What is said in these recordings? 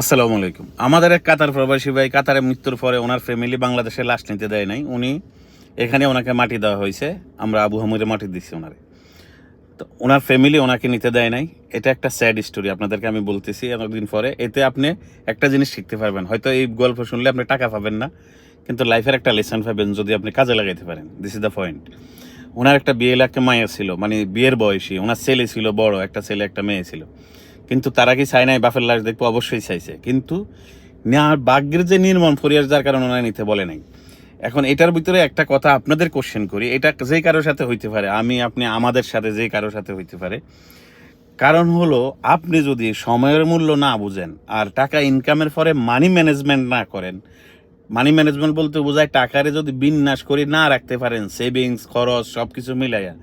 আসসালামু আলাইকুম। আমাদের এক কাতার প্রবাসী ভাই কাতারে মৃত্যুর পরে ওনার ফ্যামিলি বাংলাদেশে লাশ নিতে দেয় নাই। উনি এখানে ওনাকে মাটি দেওয়া হয়েছে। আমরা আবু হামুরে মাটি দিচ্ছি ওনারে। তো ওনার ফ্যামিলি ওনাকে নিতে দেয় নাই। এটা একটা স্যাড স্টোরি আপনাদেরকে আমি বলতেছি। এতদিন পরে এতে আপনি একটা জিনিস শিখতে পারবেন। হয়তো এই গল্প শুনলে আপনি টাকা পাবেন না, কিন্তু লাইফের একটা লেসন পাবেন যদি আপনি কাজে লাগাইতে পারেন। দিস ইজ দ্য পয়েন্ট ওনার একটা বিয়ে একটা মায়া ছিল মানে বিয়ের বয়সী। ওনার ছেলে ছিল বড়, একটা ছেলে, একটা মেয়ে ছিল। কিন্তু তারা কি চায় নাই, বাপের লাশ দেখব, অবশ্যই চাইছে। কিন্তু নেওয়ার যে নির্মম ফরিয়ার যার কারণে ওনারা নিতে বলে নাই। এখন এটার ভিতরে একটা কথা আপনাদের কোশ্চেন করি, এটা যে কারোর সাথে হইতে পারে, আমি, আপনি, আমাদের সাথে যে কারোর সাথে হইতে পারে। কারণ হলো, আপনি যদি সময়ের মূল্য না বুঝেন আর টাকা ইনকামের পরে মানি ম্যানেজমেন্ট না করেন মানি ম্যানেজমেন্ট বলতে বোঝায় টাকারে যদি বিন্যাস করে না রাখতে পারেন সেভিংস খরচ সব কিছু মিলাইয়া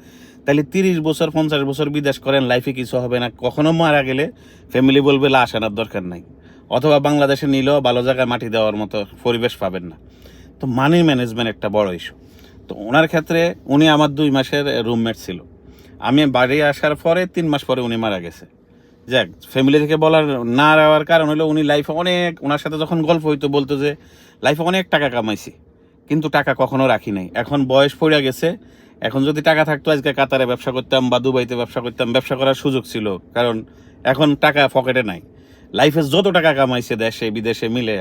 তাহলে তিরিশ বছর, পঞ্চাশ বছর বিদেশ করেন লাইফে কিছু হবে না। কখনো মারা গেলে ফ্যামিলি বলবে, লাশ আনার দরকার নাই। অথবা বাংলাদেশে নিলেও ভালো জায়গায় মাটি দেওয়ার মতো পরিবেশ পাবেন না। তো মানি ম্যানেজমেন্ট একটা বড় ইস্যু তো ওনার ক্ষেত্রে উনি আমার দুই মাসের রুমমেট ছিল। আমি বাড়ি আসার পরে তিন মাস পরে উনি মারা গেছে। যাক ফ্যামিলি থেকে বলার না দেওয়ার কারণ হলো উনি লাইফে অনেক ওনার সাথে যখন গল্প হইতো, বলতো যে লাইফে অনেক টাকা কামাইছি, কিন্তু টাকা কখনো রাখি নাই। এখন বয়স পড়ে গেছে এখন যদি টাকা থাকতো, আজকে কাতারে ব্যবসা করতাম বা দুবাইতে ব্যবসা করতাম, ব্যবসা করার সুযোগ ছিল। কারণ এখন টাকা পকেটে নাই। লাইফে যত টাকা কামাইছে দেশে, বিদেশে মিলে,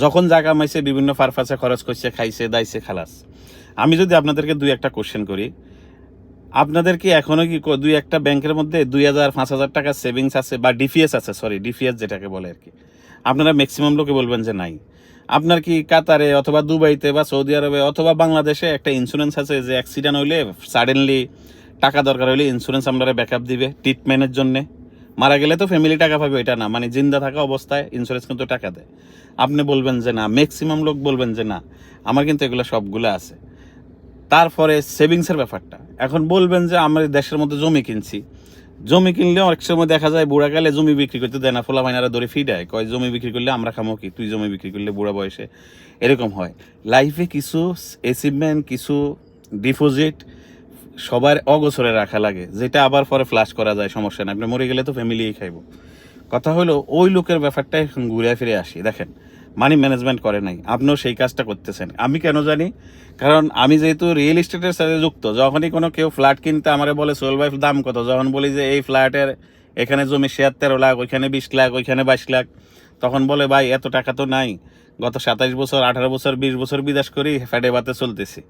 যখন যা কামাইছে, বিভিন্ন ফারফাসে খরচ করছে, খাইছে, দাইছে, খালাস। আমি যদি আপনাদেরকে দুই একটা কোশ্চেন করি আপনাদের কি এখনও কি দুই একটা ব্যাংকের মধ্যে দুই হাজার, পাঁচ হাজার টাকা সেভিংস আছে বা ডিপিএস আছে? সরি ডিপিএস যেটাকে বলে আর কি। আপনারা ম্যাক্সিমাম লোকে বলবেন যে নাই। আপনার কি কাতারে অথবা দুবাইতে বা সৌদি আরবে অথবা বাংলাদেশে একটা ইন্স্যুরেন্স আছে যে অ্যাক্সিডেন্ট হইলে সাডেনলি টাকা দরকার হইলে ইন্স্যুরেন্স আপনারা ব্যাকআপ দিবে ট্রিটমেন্টের জন্য? মারা গেলে তো ফ্যামিলি টাকা পাবে, এটা না। মানে জিন্দা থাকা অবস্থায় ইন্স্যুরেন্স কিন্তু টাকা দেয়। আপনি বলবেন যে না ম্যাক্সিমাম লোক বলবেন যে না, আমার কিন্তু এগুলো সবগুলো আছে। তারপরে সেভিংসের ব্যাপারটা। এখন বলবেন যে, আমরা দেশের মধ্যে জমি কিনছি। জমি কিনলে অনেক সময় দেখা যায় বুড়া গেলে জমি বিক্রি করতে দেয় না ফোলা মাইনারা ধরে ফিডায় কয় জমি বিক্রি করলে আমরা খামো কি? তুই জমি বিক্রি করলে বুড়া বয়সে। এরকম হয়। লাইফে কিছু অ্যাচিভমেন্ট কিছু ডিপোজিট সবার অগোছরে রাখা লাগে, যেটা আবার পরে ফ্লাশ করা যায়, সমস্যা নেই। আপনি মরে গেলে তো ফ্যামিলিই খাইব। কথা হলো, ওই লোকের ব্যাপারটা এখন ঘুরে ফিরে আসি। দেখেন মানি ম্যানেজমেন্ট করে নাই। আপনিও সেই কাজটা করতেছেন। আমি কেন জানি? কারণ আমি যেহেতু রিয়েল এস্টেটের সাথে যুক্ত, যখনই কোনো কেউ ফ্ল্যাট কিনতে আমার বলে সোয়েল ভাই, দাম কত? যখন বলি যে, এই ফ্ল্যাটের এখানে জমি ছিয়াত্তর লাখ, ওইখানে বিশ লাখ, ওইখানে বাইশ লাখ। তখন বলে, ভাই, এত টাকা তো নাই। গত সাতাইশ বছর, আঠারো বছর, বিশ বছর বিদেশ করি, ফ্যাটে বাতে চলতেছি।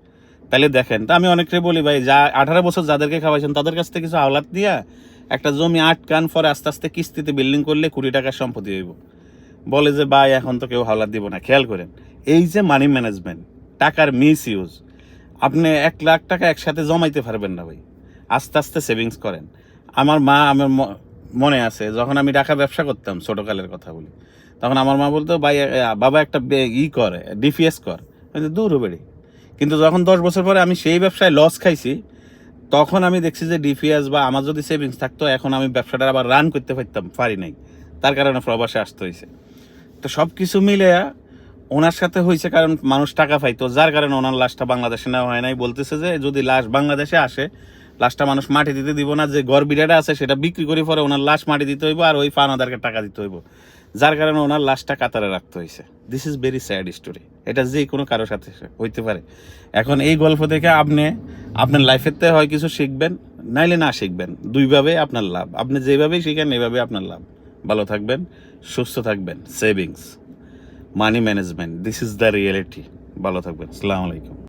তাহলে দেখেন, তো আমি অনেকটাই বলি, ভাই, যা, আঠারো বছর যাদেরকে খাওয়াইছেন, তাদের কাছ থেকে কিছু আওলাদ দিয়া একটা জমি আট কান পরে আস্তে আস্তে কিস্তিতে বিল্ডিং করলে কুড়ি টাকার সম্পত্তি হইব। বলে যে, ভাই, এখন তো কেউ হাওলাত দিব না, খেয়াল করেন। এই যে মানি ম্যানেজমেন্ট টাকার মিস ইউজ আপনি এক লাখ টাকা একসাথে জমাইতে পারবেন না ভাই। আস্তে আস্তে সেভিংস করেন। আমার মা, আমার মনে আছে, যখন আমি টাকা ব্যবসা করতাম, ছোটকালের কথা বলি, তখন আমার মা বলতো, ভাই বাবা একটা ই করে ডিপিএস কর। দূর বেড়ি। কিন্তু যখন দশ বছর পরে আমি সেই ব্যবসায় লস খাইছি, তখন আমি দেখছি যে ডিপিএস বা আমার যদি সেভিংস থাকতো, এখন আমি ব্যবসাটা আবার রান করতে পারতাম, পারি নাই। তার কারণে প্রবাসে আসতে হয়েছে তো সব কিছু মিলে ওনার সাথে হয়েছে কারণ মানুষ টাকা পাইতো, যার কারণে ওনার লাশটা বাংলাদেশে নেওয়া হয় নাই। বলতেছে যে, যদি লাশ বাংলাদেশে আসে, লাশটা মানুষ মাটি দিতে দিব না, যে গড় বিড়াটা আছে সেটা বিক্রি করে পরে ওনার লাশ মাটি দিতে হইব আর ওই ফানাদারকে টাকা দিতে হইব। যার কারণে ওনার লাশটা কাতারে রাখতে হয়েছে this is very sad story এটা যে কোনো কারোর সাথে হইতে পারে। এখন এই গল্প থেকে আপনি, আপনার লাইফেতে হয় কিছু শিখবেন, নাইলে না শিখবেন। দুইভাবে আপনার লাভ। আপনি যেভাবেই শিখেন এভাবে আপনার লাভ। ভালো থাকবেন, সুস্থ থাকবেন savings money management this is the reality ভালো থাকবেন আসসালামু আলাইকুম।